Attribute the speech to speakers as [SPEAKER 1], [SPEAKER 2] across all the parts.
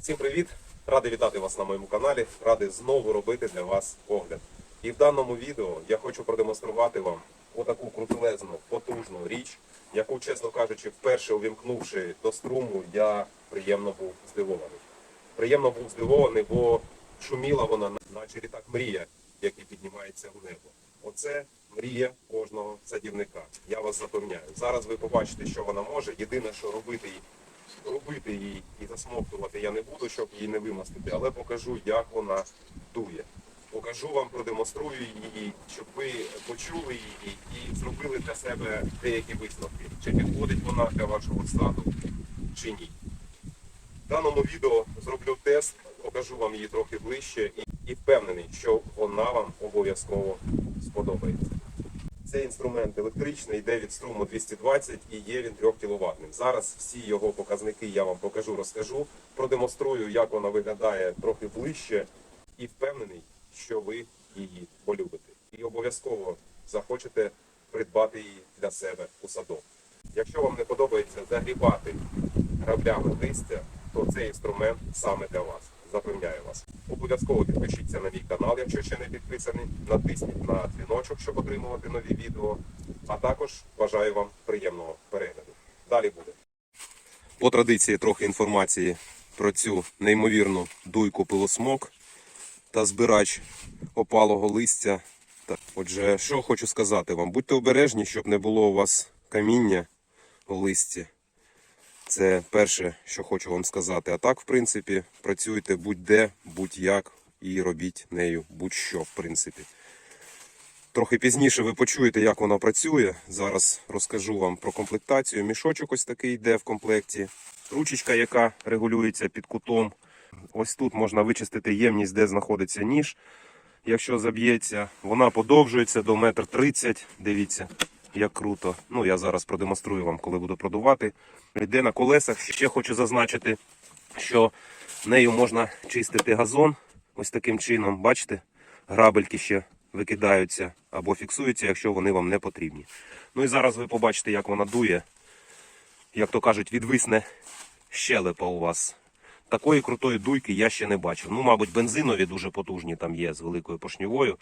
[SPEAKER 1] Всім привіт! Радий вітати вас на моєму каналі. Радий знову робити для вас огляд. І в даному відео я хочу продемонструвати вам отаку крутелезну, потужну річ, яку, чесно кажучи, вперше увімкнувши до струму, я приємно був здивований. Приємно був здивований, бо шуміла вона, наче літак мрія, який піднімається в небо. Оце мрія кожного садівника. Я вас запевняю. Зараз ви побачите, що вона може. Єдине, що робити робити її і засмоктувати я не буду, щоб її не вимастити, але покажу, як вона дує. Покажу вам, продемонструю її, щоб ви почули її і зробили для себе деякі висновки, чи підходить вона для вашого саду, чи ні. В даному відео зроблю тест, покажу вам її трохи ближче і, і впевнений, що вона вам обов'язково сподобається. Цей інструмент електричний, йде від струму 220 і є він 3 кВт. Зараз всі його показники я вам покажу, розкажу, продемонструю, як вона виглядає трохи ближче, і впевнений, що ви її полюбите. І обов'язково захочете придбати її для себе у садок. Якщо вам не подобається загрібати граблями листя, то цей інструмент саме для вас. Запевняю вас. Обов'язково підпишіться на мій канал, якщо ще не підписаний. Натисніть на дзвіночок, щоб отримувати нові відео. А також бажаю вам приємного перегляду. Далі буде. По традиції трохи інформації про цю неймовірну дуйку пилосмок та збирач опалого листя. Отже, що хочу сказати вам, будьте обережні, щоб не було у вас каміння у листі. Це перше, що хочу вам сказати. А так, в принципі, працюйте будь-де, будь-як і робіть нею будь-що, в принципі. Трохи пізніше ви почуєте, як вона працює. Зараз розкажу вам про комплектацію. Мішочок ось такий йде в комплекті. Ручечка, яка регулюється під кутом. Ось тут можна вичистити ємність, де знаходиться ніж. Якщо заб'ється, вона подовжується до 1,30 м. Дивіться, як круто. Ну, я зараз продемонструю вам, коли буду продувати. Йде на колесах. Ще хочу зазначити, що нею можна чистити газон. Ось таким чином, бачите, грабельки ще викидаються або фіксуються, якщо вони вам не потрібні. Ну і зараз ви побачите, як вона дує. Як то кажуть, відвисне щелепа у вас. Такої крутої дуйки я ще не бачив. Ну, мабуть, бензинові дуже потужні там є з великою поршньовою.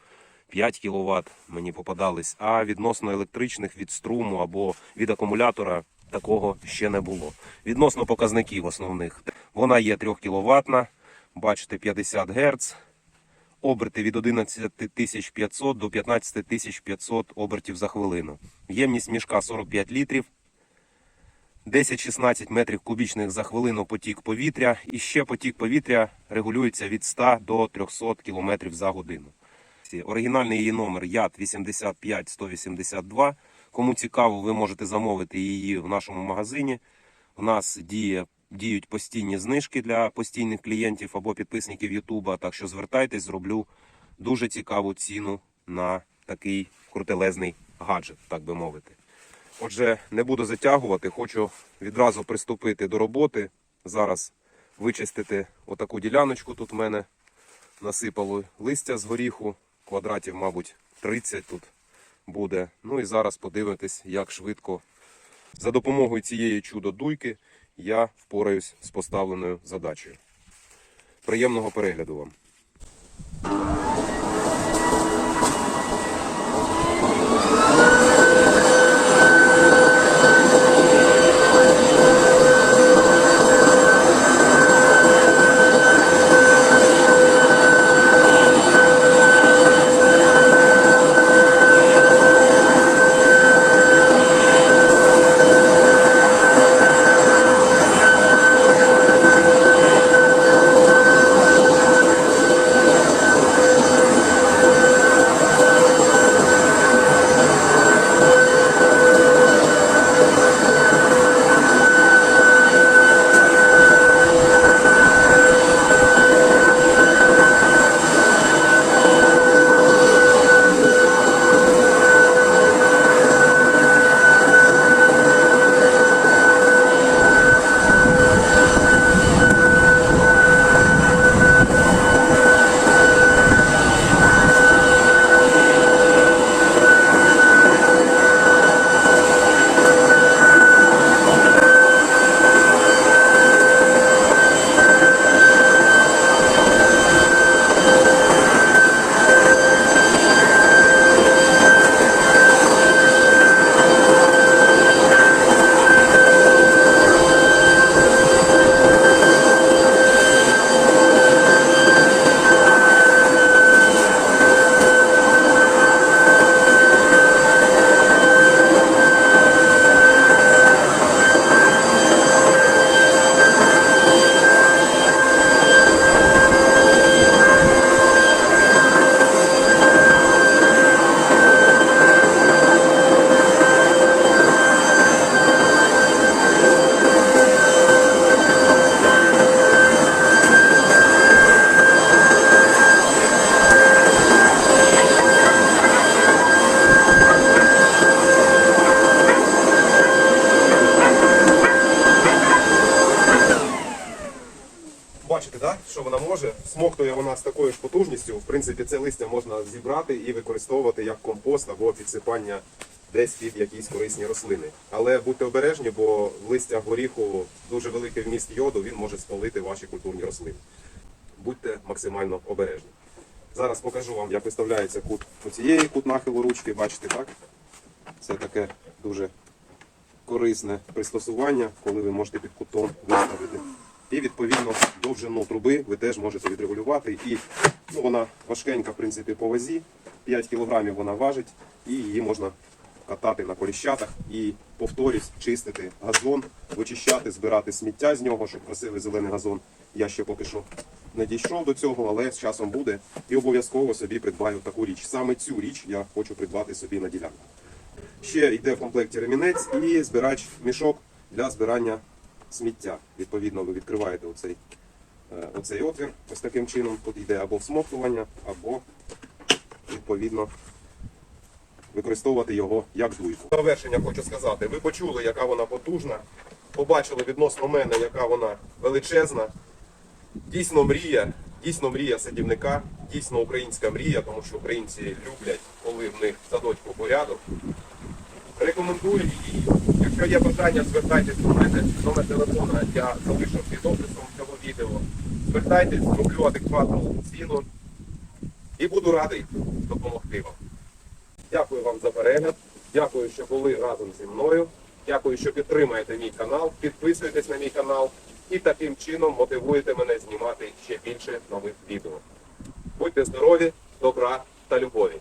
[SPEAKER 1] 5 кВт мені попадались, а відносно електричних від струму або від акумулятора такого ще не було. Відносно показників основних. Вона є 3 кВт, бачите, 50 Гц, оберти від 11500 до 15500 обертів за хвилину. Ємність мішка 45 літрів. 10-16 метрів кубічних за хвилину потік повітря, і ще потік повітря регулюється від 100 до 300 км за годину. Оригінальний її номер ЯД 85182. Кому цікаво, ви можете замовити її в нашому магазині. У нас діє, діють постійні знижки для постійних клієнтів або підписників Ютуба. Так що звертайтесь, зроблю дуже цікаву ціну на такий крутелезний гаджет, так би мовити. Отже, не буду затягувати, хочу відразу приступити до роботи. Зараз вичистити отаку діляночку. Тут в мене насипало листя з горіху, квадратів, мабуть, 30 тут буде. Ну і зараз подивитись, як швидко за допомогою цієї чудо-дуйки я впораюсь з поставленою задачею. Приємного перегляду вам! Вона може? Смоктує вона з такою ж потужністю. В принципі, це листя можна зібрати і використовувати як компост або підсипання десь під якісь корисні рослини. Але будьте обережні, бо в листях горіху дуже великий вміст йоду, він може спалити ваші культурні рослини. Будьте максимально обережні. Зараз покажу вам, як виставляється кут оцієї кут нахилу ручки. Бачите, так? Це таке дуже корисне пристосування, коли ви можете під кутом виставити. І відповідно довжину труби ви теж можете відрегулювати. І ну, вона важкенька, в принципі, по вазі. 5 кг вона важить, і її можна катати на коліщатах і повторюсь, чистити газон, вичищати, збирати сміття з нього, щоб красивий зелений газон. Я ще поки що не дійшов до цього, але з часом буде. І обов'язково собі придбаю таку річ. Саме цю річ я хочу придбати собі на ділянку. Ще йде в комплекті ремінець і збирач мішок для збирання сміття. Відповідно, ви відкриваєте оцей, е, оцей отвір ось таким чином. Тут йде або всмоктування, або відповідно використовувати його як дуйку. Завершення хочу сказати. Ви почули, яка вона потужна. Побачили відносно мене, яка вона величезна. Дійсно мрія, дійсно мрія садівника, дійсно українська мрія, тому що українці люблять, коли в них в садочку порядок. Рекомендую її. Якщо є питання, звертайтесь до мене. Номер телефона я залишив під описом цього відео. Звертайтесь, зроблю адекватну ціну і буду радий допомогти вам. Дякую вам за перегляд. Дякую, що були разом зі мною. Дякую, що підтримуєте мій канал. Підписуйтесь на мій канал і таким чином мотивуєте мене знімати ще більше нових відео. Будьте здорові, добра та любові.